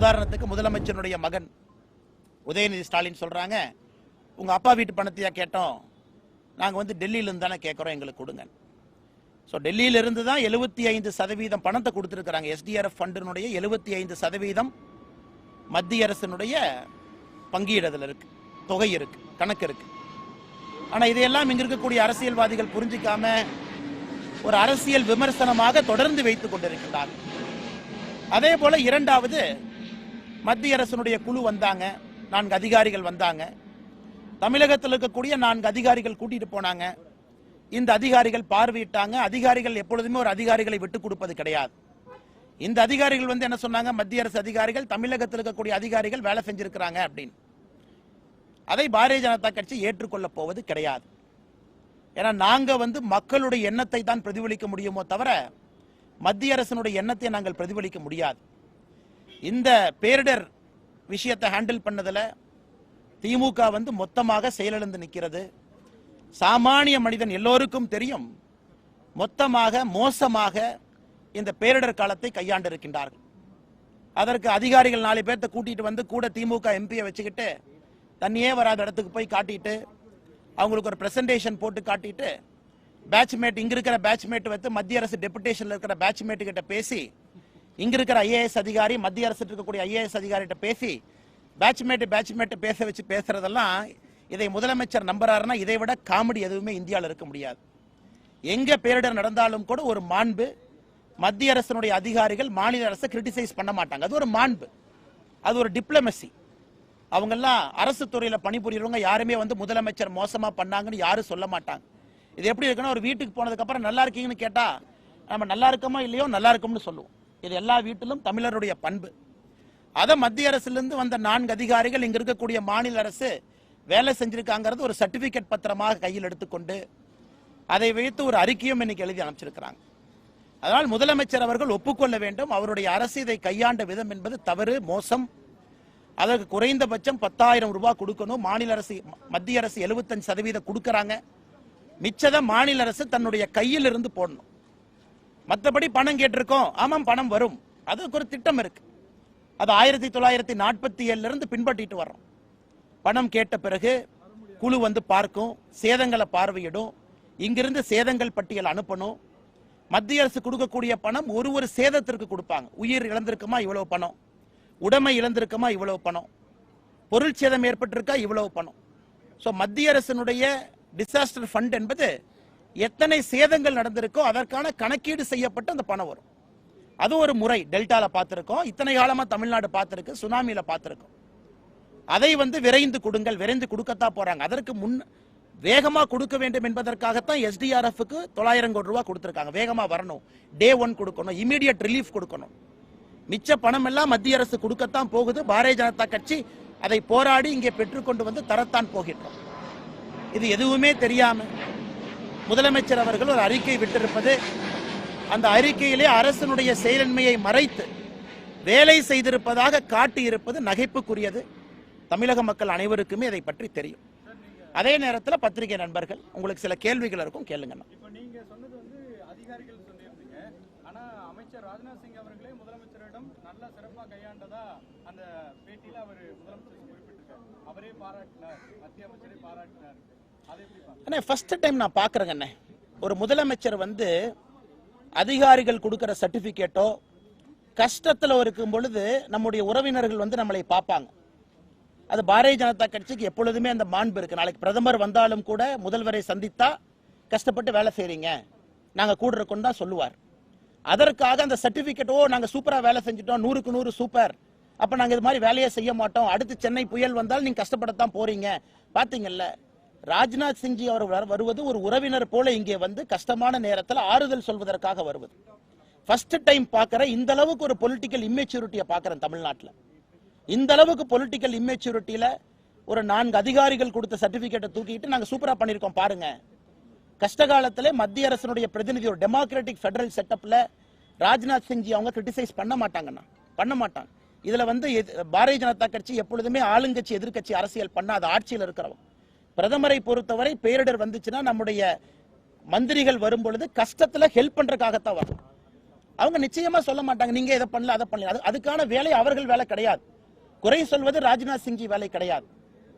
உதாரணத்துக்கு முதலமைச்சருடைய மகன் உதயநிதி ஸ்டாலின் சொல்கிறாங்க உங்கள் அப்பா வீட்டு பணத்தையாக கேட்டோம். நாங்கள் வந்து டெல்லியிலேருந்து தானே கேட்குறோம் எங்களுக்கு கொடுங்க. ஸோ டெல்லியிலிருந்து தான் எழுபத்தி ஐந்து சதவீதம் பணத்தை கொடுத்துருக்குறாங்க. எஸ்டிஆர்எஃப் ஃபண்டினுடைய எழுபத்தி ஐந்து சதவீதம் மத்திய அரசினுடைய பங்கீடுதல் இருக்கு தொகை இருக்கு கணக்கு இருக்கு. ஆனால் இதையெல்லாம் இங்கே இருக்கக்கூடிய அரசியல்வாதிகள் புரிஞ்சிக்காம ஒரு அரசியல் விமர்சனமாக தொடர்ந்து வைத்துக் கொண்டிருக்கிறார்கள் அதே போல இரண்டாவது மத்திய அரசினுடைய குழு வந்தாங்க. நான்கு அதிகாரிகள் வந்தாங்க. தமிழகத்தில் இருக்கக்கூடிய நான்கு அதிகாரிகள் கூட்டிட்டு போனாங்க. இந்த அதிகாரிகள் பார்வையிட்டாங்க. அதிகாரிகள் எப்பொழுதுமே ஒரு அதிகாரிகளை விட்டு கொடுப்பது கிடையாது. இந்த அதிகாரிகள் வந்து என்ன சொன்னாங்க? மத்திய அரசு அதிகாரிகள் தமிழகத்தில் இருக்கக்கூடிய அதிகாரிகள் வேலை செஞ்சிருக்கிறாங்க அப்படின்னு. அதை பாரதிய ஜனதா கட்சி ஏற்றுக்கொள்ளப் போவது கிடையாது. ஏன்னா நாங்கள் வந்து மக்களுடைய எண்ணத்தை தான் பிரதிபலிக்க முடியுமோ தவிர மத்திய அரசினுடைய எண்ணத்தை நாங்கள் பிரதிபலிக்க முடியாது. இந்த பேரிடர் விஷயத்தை ஹேண்டில் பண்ணதில் திமுக வந்து மொத்தமாக செயலிழந்து நிற்கிறது. சாமானிய மனிதன் எல்லோருக்கும் தெரியும் மொத்தமாக மோசமாக இந்த பேரிடர் காலத்தை கையாண்டிருக்கின்றார்கள். அதற்கு அதிகாரிகள் நாலு பேர்த்த கூட்டிகிட்டு வந்து கூட திமுக எம்பியை வச்சுக்கிட்டு தண்ணியே வராத இடத்துக்கு போய் காட்டிட்டு அவங்களுக்கு ஒரு ப்ரெசன்டேஷன் போட்டு காட்டிட்டு பேட்ச்மேட் இங்கே இருக்கிற பேட்ச்மேட் வந்து மத்திய அரசு டெபுடேஷனில் இருக்கிற பேட்ச்மேட்டு கிட்ட பேசி இங்க இருக்கிற ஐஏஎஸ் அதிகாரி மத்திய அரசு இருக்கக்கூடிய ஐஏஎஸ் அதிகாரிகிட்ட பேசி பேட்ச்மேட் பேட்ச்மேட் பேச வச்சு பேசுறதெல்லாம் இதை முதலமைச்சர் நம்புறாருன்னா இதை விட காமெடி எதுவுமே இந்தியாவில் இருக்க முடியாது. எங்க பேரிடர் நடந்தாலும் கூட ஒரு மாண்பு மத்திய அரசினுடைய அதிகாரிகள் மாநில அரசை கிரிட்டிசைஸ் பண்ண மாட்டாங்க. அது ஒரு மாண்பு. அது ஒரு டிப்ளமசி அவங்கெல்லாம் அரசு துறையில பணிபுரியறவங்க யாருமே வந்து முதலமைச்சர் மோசமா பண்ணாங்கன்னு யாரும் சொல்ல மாட்டாங்க. இது எப்படி இருக்குன்னா ஒரு வீட்டுக்கு போனதுக்கு அப்புறம் நல்லா இருக்கீங்கன்னு கேட்டா நம்ம நல்லா இருக்கோமா இல்லையோ நல்லா இருக்கும்னு சொல்லுவோம். இது எல்லா வீட்டிலும் தமிழருடைய பண்பு. அதை மத்திய அரசிலிருந்து வந்த நான்கு அதிகாரிகள் இங்க இருக்கக்கூடிய மாநில அரசு வேலை செஞ்சிருக்காங்கிறது ஒரு சர்டிபிகேட் பத்திரமாக கையில் எடுத்துக்கொண்டு அதை வைத்து ஒரு அறிக்கையும் இன்னைக்கு எழுதி அனுப்பிச்சிருக்கிறாங்க. அதனால் முதலமைச்சர் அவர்கள் ஒப்புக்கொள்ள வேண்டும். அவருடைய அரசு இதை கையாண்ட விதம் என்பது தவறு மோசம். அதற்கு குறைந்தபட்சம் பத்தாயிரம் ரூபாய் கொடுக்கணும். மாநில அரசு மத்திய அரசு 75% சதவீதம் கொடுக்கறாங்க. மிச்சதை மாநில அரசு தன்னுடைய கையில் இருந்து போடணும். மற்றபடி பணம் கேட்டிருக்கோம். ஆமாம் பணம் வரும். அதுக்கு ஒரு திட்டம் இருக்கு. அது ஆயிரத்தி தொள்ளாயிரத்தி நாற்பத்தி ஏழுல இருந்து பின்பற்றிட்டு வர்றோம். பணம் கேட்ட பிறகு குழு வந்து பார்க்கும் சேதங்களை பார்வையிடும். இங்கிருந்து சேதங்கள் பட்டியல் அனுப்பணும். மத்திய அரசு கொடுக்கக்கூடிய பணம் ஒரு ஒரு சேதத்திற்கு கொடுப்பாங்க. உயிர் இழந்திருக்குமா? இவ்வளவு பணம். உடைமை இழந்திருக்குமா? இவ்வளவு பணம். பொருள் சேதம் ஏற்பட்டிருக்கா? இவ்வளவு பணம். ஸோ மத்திய அரசினுடைய டிசாஸ்டர் ஃபண்ட் என்பது எத்தனை சேதங்கள் நடந்திருக்கோ அதற்கான கணக்கீடு செய்யப்பட்டு அந்த பணம் வரும். அது ஒரு முறை டெல்டால பார்த்திருக்கோம். இத்தனை காலமா தமிழ்நாடு பார்த்திருக்கு சுனாமியில பார்த்திருக்கோம் அதை வந்து விரைந்து கொடுங்கள் விரைந்து கொடுக்கத்தான் போறாங்க. அதற்கு முன் வேகமாக கொடுக்க வேண்டும் என்பதற்காகத்தான் எஸ்டிஆர்எஃப்க்கு தொள்ளாயிரம் கோடி ரூபா கொடுத்துருக்காங்க. வேகமாக வரணும். டே ஒன் கொடுக்கணும். இமீடியட் ரிலீஃப் கொடுக்கணும். மிச்ச பணம் எல்லாம் மத்திய அரசு கொடுக்கத்தான் போகுது. பாரதிய ஜனதா கட்சி அதை போராடி இங்கே பெற்றுக்கொண்டு வந்து தரத்தான் போகின்றோம். இது எதுவுமே தெரியாமல் முதலமைச்சர் அவர்கள் ஒரு அறிக்கை விட்டிருப்பது அந்த அறிக்கையிலே அரசனுடைய செயலின்மையை மறைத்து வேலை செய்திருப்பதாக காட்டியிருப்பது நகைப்புக்குரியது. தமிழக மக்கள் அனைவருக்குமே இதை பற்றி தெரியும். அதே நேரத்தில் பத்திரிகை நண்பர்கள் உங்களுக்கு சில கேள்விகள் இருக்கும் கேளுங்க அவரே பாராட்டினார் மத்திய அமைச்சரை பாராட்டினார். அண்ணே ஃபர்ஸ்ட் டைம் நான் பார்க்குறேங்க அண்ணே. ஒரு முதலமைச்சர் வந்து அதிகாரிகள் கொடுக்குற சர்டிஃபிகேட்டோ கஷ்டத்தில் இருக்கும் பொழுது நம்முடைய உறவினர்கள் வந்து நம்மளை பார்ப்பாங்க. அது பாரதிய ஜனதா கட்சிக்கு எப்பொழுதுமே அந்த மாண்பு இருக்கு. நாளைக்கு பிரதமர் வந்தாலும் கூட முதல்வரை சந்தித்தா கஷ்டப்பட்டு வேலை செய்கிறீங்க நாங்கள் கூட இருக்கோம் தான் சொல்லுவார். அதற்காக அந்த சர்டிஃபிகேட் ஓ நாங்கள் சூப்பராக வேலை செஞ்சுட்டோம். நூறுக்கு நூறு சூப்பர் அப்போ நாங்கள் இது மாதிரி வேலையே செய்ய மாட்டோம். அடுத்து சென்னை புயல் வந்தால் நீங்கள் கஷ்டப்படத்தான் போறீங்க. பார்த்தீங்கல்ல ராஜ்நாத் சிங்ஜி அவர் வருவது ஒரு உறவினர் போல இங்கே வந்து கஷ்டமான நேரத்தில் ஆறுதல் சொல்வதற்காக வருவது. ஃபர்ஸ்ட் டைம் பார்க்கற இந்த அளவுக்கு ஒரு பொலிட்டிக்கல் இம்மெச்சூரிட்டியை பார்க்கறேன் தமிழ்நாட்டில். இந்த அளவுக்கு பொலிட்டிக்கல் இம்மெச்சூரிட்டியில ஒரு நான்கு அதிகாரிகள் கொடுத்த சர்டிபிகேட்டை தூக்கிட்டு நாங்கள் சூப்பராக பண்ணியிருக்கோம் பாருங்க. கஷ்ட காலத்தில் மத்திய அரசனுடைய பிரதிநிதி ஒரு டெமோக்ராட்டிக் ஃபெடரல் செட்டப்ல ராஜ்நாத் சிங்ஜி அவங்க கிரிட்டிசைஸ் பண்ண மாட்டாங்கண்ணா. பண்ண மாட்டாங்க. இதில் வந்து பாரதிய ஜனதா கட்சி எப்பொழுதுமே ஆளுங்கட்சி எதிர்க்கட்சி அரசியல் பண்ணாத ஆட்சியில் இருக்கிறவங்க. பிரதமரை பொறுத்தவரை பேரிடர் வந்துச்சுன்னா நம்முடைய மந்திரிகள் வரும் பொழுது கஷ்டத்துல ஹெல்ப் பண்றதுக்காகத்தான் வரும். அவங்க நிச்சயமா சொல்ல மாட்டாங்க நீங்க இதை பண்ணல அதை பண்ணல. அது அதுக்கான வேலை அவர்கள் வேலை கிடையாது. குறை சொல்வது ராஜ்நாத் சிங்கி வேலை கிடையாது.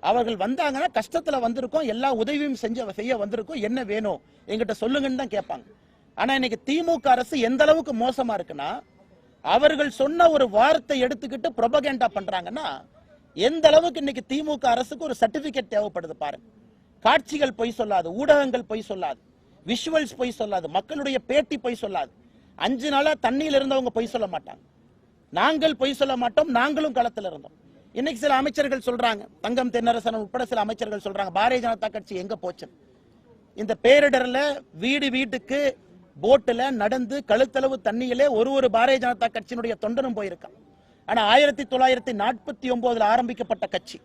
அவர்கள் வந்தாங்கன்னா கஷ்டத்துல வந்திருக்கோம் எல்லா உதவியும் செஞ்ச செய்ய வந்திருக்கோம் என்ன வேணும்? எங்கிட்ட சொல்லுங்கன்னு தான் கேட்பாங்க. ஆனா இன்னைக்கு திமுக அரசு எந்த அளவுக்கு மோசமா இருக்குன்னா அவர்கள் சொன்ன ஒரு வார்த்தை எடுத்துக்கிட்டு ப்ரொபகேண்டா பண்றாங்கன்னா எந்த அளவுக்கு இன்னைக்கு திமுக அரசுக்கு ஒரு சர்டிபிகேட் தேவைப்படுது பாருங்க காட்சிகள் பொய் சொல்லாது ஊடகங்கள் பொய் சொல்லாது விஷுவல்ஸ் பொய் சொல்லாது மக்களுடைய பேட்டி பொய் சொல்லாது. அஞ்சு நாளா தண்ணியில் இருந்தவங்க பொய் சொல்ல மாட்டாங்க. நாங்கள் பொய் சொல்ல மாட்டோம் நாங்களும் களத்தில் இருந்தோம். இன்னைக்கு சில அமைச்சர்கள் சொல்றாங்க தங்கம் தென்னரசன் உட்பட சில அமைச்சர்கள் சொல்றாங்க பாரதிய ஜனதா கட்சி எங்க போச்சு? இந்த பேரிடர்ல வீடு வீட்டுக்கு போட்டுல நடந்து கழுத்தளவு தண்ணியிலே ஒரு ஒரு பாரதிய ஜனதா கட்சியினுடைய தொண்டனும் போயிருக்கான். ஆனால் ஆயிரத்தி தொள்ளாயிரத்தி நாற்பத்தி ஒன்பதுல ஆரம்பிக்கப்பட்ட கட்சி.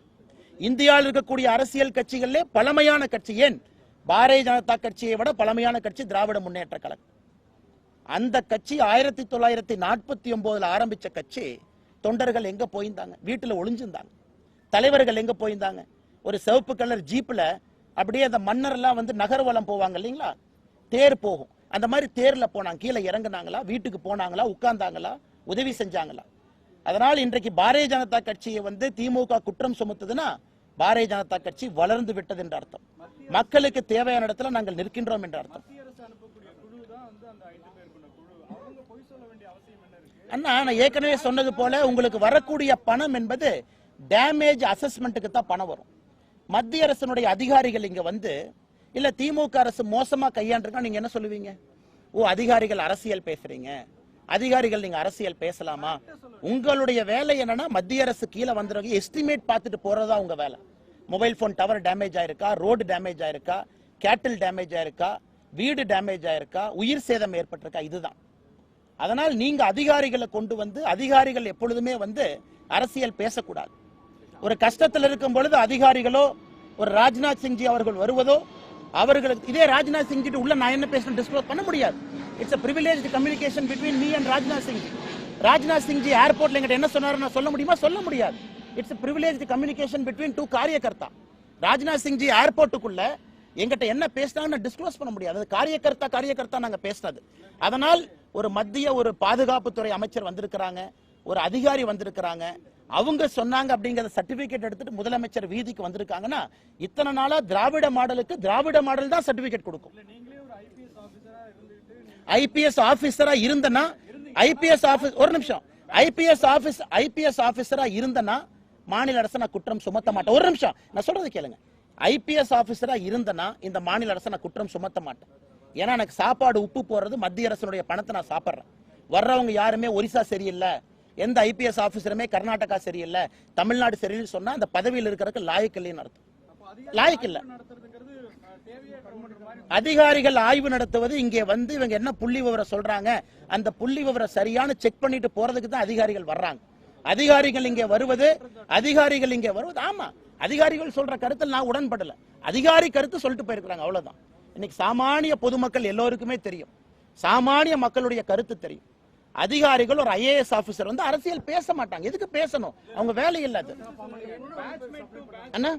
இந்தியாவில் இருக்கக்கூடிய அரசியல் கட்சிகளிலே பழமையான கட்சி. ஏன்? பாரதிய ஜனதா கட்சியை விட பழமையான கட்சி திராவிட முன்னேற்ற கழகம். அந்த கட்சி ஆயிரத்தி தொள்ளாயிரத்தி நாற்பத்தி ஒன்பதுல ஆரம்பிச்ச கட்சி தொண்டர்கள் எங்கே போயிருந்தாங்க? வீட்டில் ஒளிஞ்சிருந்தாங்க. தலைவர்கள் எங்கே போயிருந்தாங்க? ஒரு சிவப்பு கலர் ஜீப்பில் அப்படியே அந்த மன்னர்லாம் வந்து நகர்வலம் போவாங்க இல்லைங்களா? தேர் போகும். அந்த மாதிரி தேரில் போனாங்க. கீழே இறங்குனாங்களா? வீட்டுக்கு போனாங்களா? உட்கார்ந்தாங்களா? உதவி செஞ்சாங்களா? அதனால் இன்றைக்கு பாரதிய ஜனதா கட்சியை வந்து திமுக குற்றம் சுமத்துதுன்னா பாரதிய ஜனதா கட்சி வளர்ந்து விட்டது என்ற அர்த்தம். மக்களுக்கு தேவையான இடத்துல நாங்கள் நிற்கின்றோம் என்ற அர்த்தம். அண்ணா நான் ஏற்கனவே சொன்னது போல உங்களுக்கு வரக்கூடிய பணம் என்பது டேமேஜ் அசஸ்மெண்ட்டுக்கு தான் பணம் வரும். மத்திய அரசினுடைய அதிகாரிகள் இங்க வந்து இல்ல திமுக அரசு மோசமா கையாண்டிருக்கா? நீங்க என்ன சொல்லுவீங்க? ஓ அதிகாரிகள் அரசியல் பேசுறீங்க. அதிகாரிகள் நீங்க அரசியல் பேசலாமா? உங்களுடைய வேலை என்னன்னா மத்திய அரசு கீழே வந்துருங்க எஸ்டிமேட் பார்த்துட்டு போறதா உங்க வேலை. மொபைல் போன் டவர் டேமேஜ் ஆயிருக்கா? ரோடு டேமேஜ் ஆயிருக்கா? கேட்டில் டேமேஜ் ஆயிருக்கா? வீடு டேமேஜ் ஆயிருக்கா? உயிர் சேதம் ஏற்பட்டிருக்கா? இதுதான். அதனால் நீங்க அதிகாரிகளை கொண்டு வந்து அதிகாரிகள் எப்பொழுதுமே வந்து அரசியல் பேசக்கூடாது. ஒரு கஷ்டத்தில் இருக்கும் பொழுது அதிகாரிகளோ ஒரு ராஜ்நாத் சிங்ஜி அவர்கள் வருவதோ அவர்களுக்கு இதே ராஜ்நாத் சிங் உள்ள நான் என்ன பேசுறேன் டிஸ்க்ளோஸ் பண்ண முடியாது. It's a privilege communication between me and Rajnath Singh. Rajnath Singhji ஏர்போர்ட்ல எங்கிட்ட என்ன சொன்னார் நான் சொல்ல முடியுமா? சொல்ல முடியாது. It's privilege communication between two karyakarta. Rajnath Singhji ஏர்போர்ட்டுக்குள்ள எங்கிட்ட என்ன பேசினாங்கன்னு டிஸ்க்ளோஸ் பண்ண முடியாது. அது காரியகர்த்தா காரியகர்த்தா நாங்கள் பேசினது. அதனால் ஒரு மத்திய ஒரு பாதுகாப்புத்துறை அமைச்சர் வந்திருக்கிறாங்க ஒரு அதிகாரி வந்திருக்கிறாங்க. அவங்க சொன்னாங்க அப்படிங்கிற சர்டிபிகேட் எடுத்துட்டு முதலமைச்சர் வீதிக்கு வந்திருக்காங்கன்னா இத்தனை நாளா திராவிட மாடலுக்கு திராவிட மாடல் தான் சர்டிபிகேட் கொடுக்கும். ஐபிஎஸ் ஆபீசரா இருந்தனா ஐபிஎஸ் ஆபீஸ் ஒரு நிமிஷம். ஐபிஎஸ் ஆபீஸ் ஐபிஎஸ் ஆபீசரா இருந்தனா மாநில அரசை நான் குற்றம் சுமத்த மாட்டேன். ஒரு நிமிஷம். நான் சொல்றது கேளுங்க. ஐபிஎஸ் ஆபீசரா இருந்தனா இந்த மாநில அரசை நான் குற்றம் சுமத்த மாட்டேன். ஏன்னா எனக்கு சாப்பாடு உப்பு போடுறது மத்திய அரசினுடைய பணத்தை நான் சாப்பிடுறேன். வர்றவங்க யாருமே ஒரிசா சரியில்லை. எந்த ஐபிஎஸ் ஆபீசருமே கர்நாடகா சரியில்லை தமிழ்நாடு சரியில்லை சொன்னா அந்த பதவியில் இருக்கிறதுக்கு லாயக்கு இல்லைன்னு அர்த்தம். அப்போ லாயக்கு இல்ல. அதிகாரிகள் ஆய்வு நடத்துவது இங்கே வந்து இவங்க என்ன புள்ளி விவரம் சொல்றாங்க அந்த புள்ளி விவரம் சரியான செக் பண்ணிட்டு போறதுக்கு தான் அதிகாரிகள் வர்றாங்க. அதிகாரிகள் இங்கே வருவது அதிகாரிகள் இங்கே வருவது ஆமா அதிகாரிகள் சொல்ற கருத்தில் நான் உடன்படல. அதிகாரி கருத்து சொல்லிட்டு போயிருக்கிறாங்க அவ்வளவுதான். இன்னைக்கு சாமானிய பொதுமக்கள் எல்லோருக்குமே தெரியும். சாமானிய மக்களுடைய கருத்து தெரியும். அதிகாரிகள் ஒரு ஐஏஎஸ் ஆபீசர் வந்து அரசியல் பேச மாட்டாங்க. எதுக்கு பேசணும்? அவங்க வேலை இல்ல அது. அண்ணா?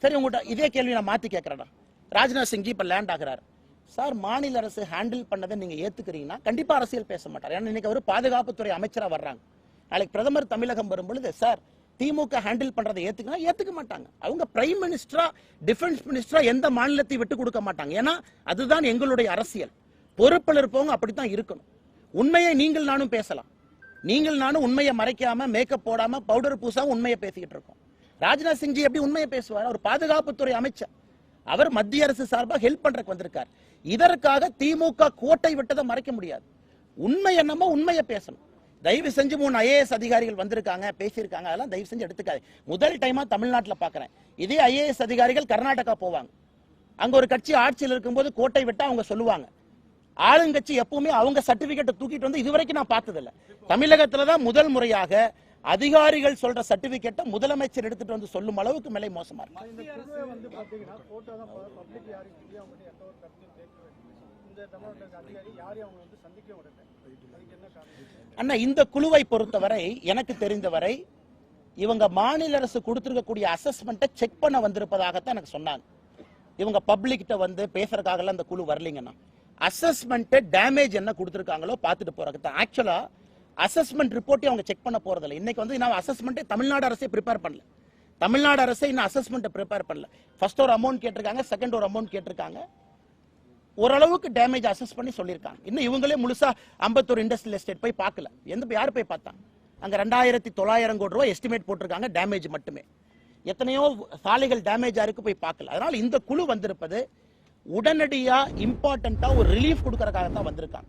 சரி உங்கள்கிட்ட இதே கேள்வி நான் மாத்தி கேட்கறேன் ராஜ்நாத் சிங் இப்ப லேண்ட் ஆகுறாரு. சார் மாநில அரசு ஹேண்டில் பண்ணதை நீங்க ஏத்துக்கிறீங்கன்னா கண்டிப்பா அரசியல் பேச மாட்டார். ஏன்னா இன்னைக்கு அவர் பாதுகாப்புத்துறை அமைச்சரா வர்றாங்க. நாளைக்கு பிரதமர் தமிழகம் வரும் பொழுது சார் திமுக ஹேண்டில் பண்றதை ஏத்துக்கனா ஏத்துக்க மாட்டாங்க. அவங்க பிரைம் மினிஸ்டரா டிஃபென்ஸ் மினிஸ்டரா எந்த மாநிலத்தை விட்டு கொடுக்க மாட்டாங்க. ஏன்னா அதுதான் எங்களுடைய அரசியல். பொறுப்பில் இருப்பவங்க அப்படித்தான் இருக்கணும். உண்மையை நீங்கள் நானும் பேசலாம். நீங்கள் நானும் உண்மையை மறைக்காம மேக்கப் போடாம பவுடர் பூசாம உண்மையை பேசிக்கிட்டு இருக்கோம். ராஜ்நாத் சிங்ஜி எப்படி உண்மையை பேசுவார்? அவர் பாதுகாப்புத்துறை அமைச்சர். அவர் மத்திய அரசு சார்பாக ஹெல்ப் பண்றதுக்கு வந்திருக்கார். இதற்காக திமுக கோட்டை விட்டதை மறைக்க முடியாது. உண்மை என்னமோ உண்மையை பேசணும். தயவு செஞ்சு மூணு ஐஏஎஸ் அதிகாரிகள் வந்திருக்காங்க பேசியிருக்காங்க அதெல்லாம் தயவு செஞ்சு எடுத்துக்காது முதல் டைமா தமிழ்நாட்டில் பாக்குறேன். இதே ஐஏஎஸ் அதிகாரிகள் கர்நாடகா போவாங்க. அங்க ஒரு கட்சி ஆட்சியில் இருக்கும்போது கோட்டை விட்டா அவங்க சொல்லுவாங்க. ஆளுங்கட்சி எப்பவுமே அவங்க சர்டிபிகேட்டை தூக்கிட்டு வந்து இதுவரைக்கும் நான் பார்த்ததில்ல. தமிழகத்தில் தான் முதல் முறையாக அதிகாரிகள் சொல்ற சர்டிபிகேட்டை முதலமைச்சர் எடுத்துட்டு வந்து சொல்லும் அளவுக்கு மேலே மோசமா இருக்கு. அண்ணா இந்த குழுவை பொறுத்தவரை எனக்கு தெரிந்தவரை இவங்க மாநில அரசு கொடுத்துருக்கக்கூடிய அசஸ்மெண்ட்டை செக் பண்ண வந்திருப்பதாகத்தான் எனக்கு சொன்னாங்க. இவங்க பப்ளிக் கிட்ட வந்து பேசுறதுக்காகலாம் அந்த குழு வரலீங்கண்ணா அசஸ்மெண்ட்டு டேமேஜ் என்ன கொடுத்துருக்காங்களோ பார்த்துட்டு போறாங்க தான். ஆக்சுவலா அசஸ்மெண்ட் ரிப்போர்ட்டே அவங்க செக் பண்ண போறதில்ல. இன்னைக்கு வந்து நான் அசஸ்மெண்ட்டே தமிழ்நாடு அரசே ப்ரிப்பேர் பண்ணல. தமிழ்நாடு அரசே இன்னும் அசஸ்மெண்ட்டை ப்ரிப்பேர் பண்ணல. ஃபர்ஸ்ட் ஒரு அமௌண்ட் கேட்டிருக்காங்க செகண்ட் ஒரு அமௌண்ட் கேட்டிருக்காங்க. ஓரளவுக்கு டேமேஜ் அசஸ் பண்ணி சொல்லியிருக்காங்க. இன்னும் இவங்களே முழுசா அம்பத்தூர் இண்டஸ்ட்ரியல் எஸ்டேட் போய் பார்க்கல. எந்த யார் போய் பார்த்தாங்க அங்கே ரெண்டாயிரத்தி தொள்ளாயிரம் கோடி ரூபாய் எஸ்டிமேட் போட்டிருக்காங்க டேமேஜ் மட்டுமே. எத்தனையோ சாலைகள் டேமேஜ் இருக்கு போய் பார்க்கல. அதனால் இந்த குழு வந்திருப்பது உடனடியாக இம்பார்ட்டண்ட்டாக ஒரு ரிலீஃப் கொடுக்கறதுக்காக தான் வந்திருக்காங்க.